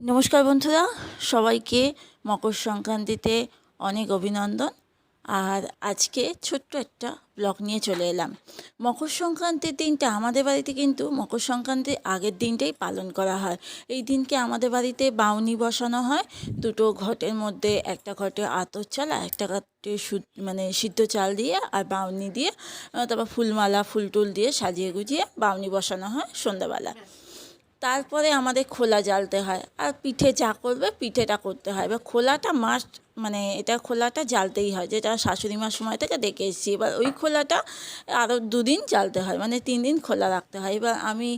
নমস্কার বন্ধুরা, সবাইকে মকর সংক্রান্তিতে অনেক অভিনন্দন। আর আজকে ছোট্ট একটা ব্লগ নিয়ে চলে এলাম। মকর সংক্রান্তির দিনটা আমাদের বাড়িতে কিন্তু মকর সংক্রান্তির আগের দিনটাই পালন করা হয়। এই দিনকে আমাদের বাড়িতে বাউনি বসানো হয়। দুটো ঘটের মধ্যে একটা ঘটে আতর চাল আর একটা ঘটে মানে সিদ্ধ চাল দিয়ে আর বাউনি দিয়ে তারপর ফুলমালা ফুল টুল দিয়ে সাজিয়ে গুজিয়ে বাউনি বসানো হয় সন্ধ্যাবেলা। তারপরে আমাদের খোলা জ্বালতে হয়। আর পিঠে যা করবে, পিঠেটা করতে হয়। এবার খোলাটা মাস্ট মানে এটা খোলাটা জ্বালতেই হয়, যেটা শাশুড়ি মার সময় থেকে দেখে এসেছি। এবার ওই খোলাটা আরও দুদিন জ্বালতে হয় মানে তিন দিন খোলা রাখতে হয়। এবার আমি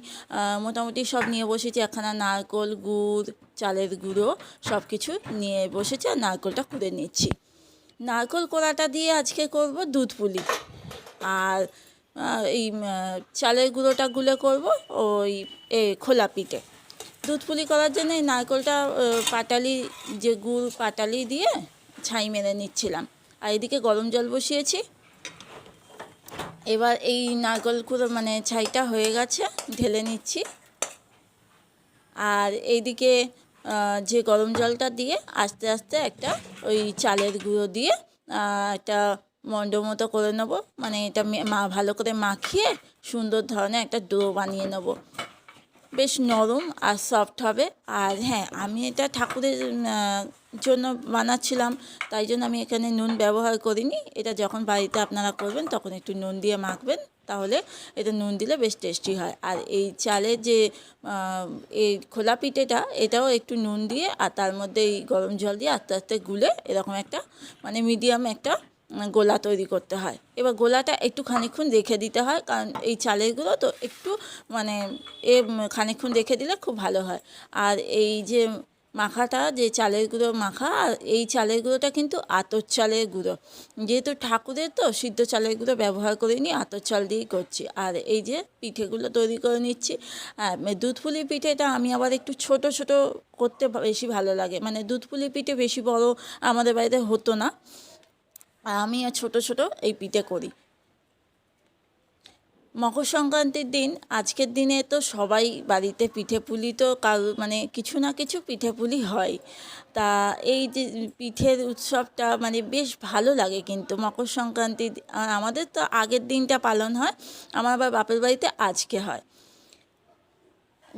মোটামুটি সব নিয়ে বসেছি। একখানা নারকোল গুড়, চালের গুঁড়ো সব কিছু নিয়ে বসেছি আর নারকোলটা কুড়ে নিচ্ছি। নারকোল কোড়াটা দিয়ে আজকে করব দুধ পুলি। আর এই চালের গুঁড়োটা গুলে করব, ওই, এ, খোলা পিঠে। দুধ পুলি করার জন্য এই নারকোলটা পাটালি, যে গুড় পাটালি দিয়ে ছাই মেরে নিচ্ছিলাম। আর এদিকে গরম জল বসিয়েছি। এবার এই নারকোল কুড়ো মানে ছাইটা হয়ে গেছে, ঢেলে নিচ্ছি। আর এইদিকে যে গরম জলটা দিয়ে আস্তে আস্তে একটা ওই চালের গুঁড়ো দিয়ে একটা মন্ড মতো করে নেব। মানে এটা মে- ভালো করে মাখিয়ে সুন্দর ধরনের একটা ডো বানিয়ে নেব। বেশ নরম আর সফট হবে। আর হ্যাঁ আমি এটা ঠাকুরের জন্য বানাচ্ছিলাম। তাই জন্য আমি এখানে নুন ব্যবহার করিনি। এটা যখন বাড়িতে আপনারা করবেন, তখন একটু নুন দিয়ে মাখবেন। তাহলে এটা নুন দিলে বেশ টেস্টি হয়। আর এই চালের যে এই খোলা পিঠেটা, এটাও একটু নুন দিয়ে আর তার মধ্যে এই গরম জল দিয়ে আস্তে আস্তে গুলে এরকম একটা মানে মিডিয়াম একটা গোলা তৈরি করতে হয়। এবার গোলাটা একটু খানিকক্ষণ রেখে দিতে হয় কারণ এই চালের গুঁড়ো তো একটু মানে এ উম, খানিকক্ষণ রেখে দিলে খুব ভালো হয়। আর এই যে মাখাটা যে চালের গুঁড়ো মাখা আর এই চালের গুঁড়োটা কিন্তু আতর চালের গুঁড়ো। যেহেতু ঠাকুরের তো সিদ্ধ চালের গুঁড়ো ব্যবহার করে করিনি আতর চাল দিয়েই করছি। আর এই যে পিঠেগুলো তৈরি করে নিচ্ছি আর দুধ পুলি পিঠেটা আমি আবার একটু ছোট ছোট করতে বেশি ভালো লাগে। মানে দুধ পুলি পিঠে বেশি বড় আমাদের বাড়িতে হতো না। আর আমি আর ছোট ছোট এই পিঠে করি। মকর সংক্রান্তির দিন, আজকের দিনে তো সবাই বাড়িতে পিঠে পুলি তো কারও মানে কিছু না কিছু পিঠে পুলি হয়। তা এই যে পিঠের উৎসবটা মানে বেশ ভালো লাগে কিন্তু মকর সংক্রান্তি আমাদের তো আগের দিনটা পালন হয়, আমার আবার বাপের বাড়িতে আজকে হয়।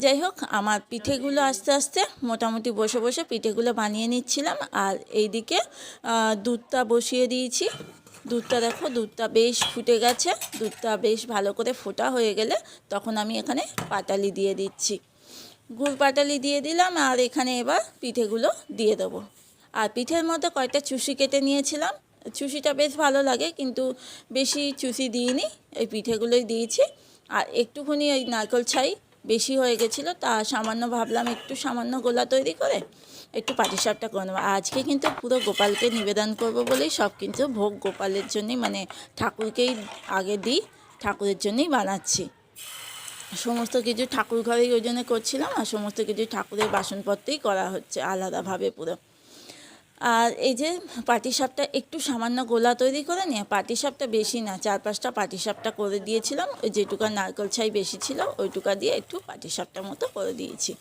যাই হোক, আমার পিঠেগুলো আস্তে আস্তে মোটামুটি বসে বসে পিঠেগুলো বানিয়ে নিচ্ছিলাম। আর এইদিকে দুধটা বসিয়ে দিয়েছি। দুধটা দেখো, দুধটা বেশ ফুটে গেছে। দুধটা বেশ ভালো করে ফোটা হয়ে গেলে তখন আমি এখানে পাটালি দিয়ে দিচ্ছি। গুড় পাটালি দিয়ে দিলাম আর এখানে এবার পিঠেগুলো দিয়ে দেবো। আর পিঠের মধ্যে কয়েকটা চুষি কেটে নিয়েছিলাম। চুষিটা বেশ ভালো লাগে, কিন্তু বেশি চুষি দিইনি। এই পিঠেগুলোই দিয়েছি। আর একটুখানি ওই নারকল ছাই বেশি হয়ে গেছিল, তা সামান্য ভাবলাম একটু সামান্য গোলা তৈরি করে একটু পাটিসাপটা করে নেব। আজকে কিন্তু পুরো গোপালকে নিবেদন করব বলেই সব কিন্তু ভোগ গোপালের জন্যই মানে ঠাকুরকেই আগে দিই, ঠাকুরের জন্যই বানাচ্ছি। সমস্ত কিছু ঠাকুর ঘরেই ওই জন্য করছিলাম, আর সমস্ত কিছু ঠাকুরের বাসনপত্রেই করা হচ্ছে আলাদাভাবে পুরো। আর এই যে পাটিসাপটা একটু সামান্য গোলা তৈরি করে নিয়ে পাটিসাপটা বেশি না চার পাঁচটা পাটিসাপটা করে দিয়েছিলাম, ওই যেটুকা নারকেল ছাই বেশি ছিল, ওইটুকা দিয়ে একটু পাটিসাপটা মতো করে দিয়েছি।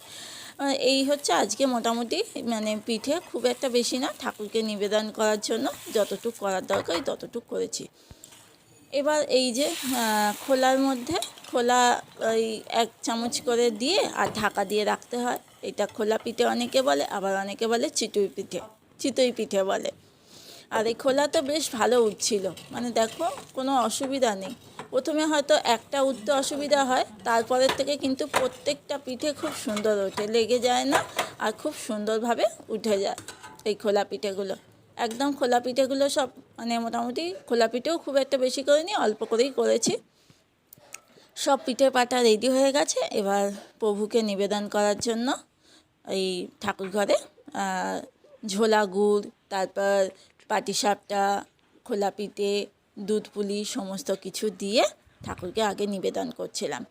এই হচ্ছে আজকে মোটামুটি মানে পিঠে খুব একটা বেশি না, ঠাকুরকে নিবেদন করার জন্য যতটুকু করার দরকার ততটুকু করেছি। এবার এই যে খোলার মধ্যে, খোলা ওই এক চামচ করে দিয়ে আর ঢাকা দিয়ে রাখতে হয়। এটা খোলা পিঠে অনেকে বলে, আবার অনেকে বলে চিটুই পিঠে। চিতই পিঠে বলে। আর এই খোলা তো বেশ ভালো উঠছিল মানে দেখো, কোনো অসুবিধা নেই। প্রথমে হয়তো একটা উঠতে অসুবিধা হয়, তারপরের থেকে কিন্তু প্রত্যেকটা পিঠে খুব সুন্দর ওঠে। লেগে যায় না আর খুব সুন্দরভাবে উঠে যায় এই খোলা পিঠেগুলো। একদম খোলা পিঠেগুলো সব মানে মোটামুটি খোলা পিঠেও খুব একটা বেশি করিনি, অল্প করেই করেছি। সব পিঠে পাটা রেডি হয়ে গেছে। এবার প্রভুকে নিবেদন করার জন্য এই ঠাকুর ঘরে ঝোলা গুড়, তারপর পাটিসাপটা, খোলা পিঠে, দুধ পুলি সমস্ত কিছু দিয়ে ঠাকুরকে আগে নিবেদন করছিলাম।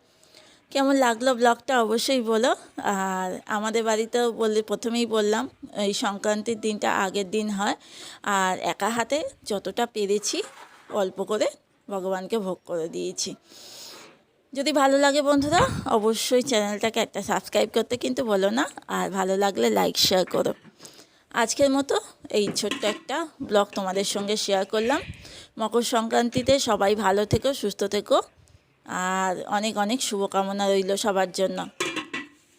কেমন লাগল ব্লগটা অবশ্যই বলো। আর আমাদের বাড়িতেও বললে প্রথমেই বললাম, এই সংক্রান্তির দিনটা আগের দিন হয়। আর একা হাতে যতটা পেরেছি অল্প করে ভগবানকে ভোগ করে দিয়েছি। যদি ভালো লাগে বন্ধুরা, অবশ্যই চ্যানেলটাকে একটা সাবস্ক্রাইব করতে কিন্তু বলো না। আর ভালো লাগলে লাইক শেয়ার করো। আজকের মতো এই ছোট্ট একটা ব্লগ তোমাদের সঙ্গে শেয়ার করলাম। মকর সংক্রান্তিতে সবাই ভালো থেকো, সুস্থ থেকো, আর অনেক অনেক শুভকামনা রইল সবার জন্য।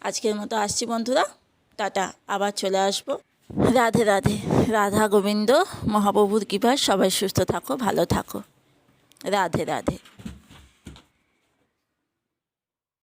আজকের মতো আসছি বন্ধুরা, টাটা, আবার চলে আসব। রাধে রাধে, রাধা গোবিন্দ, মহাপ্রভুর কৃপায় সবাই সুস্থ থাকো, ভালো থাকো। রাধে রাধে।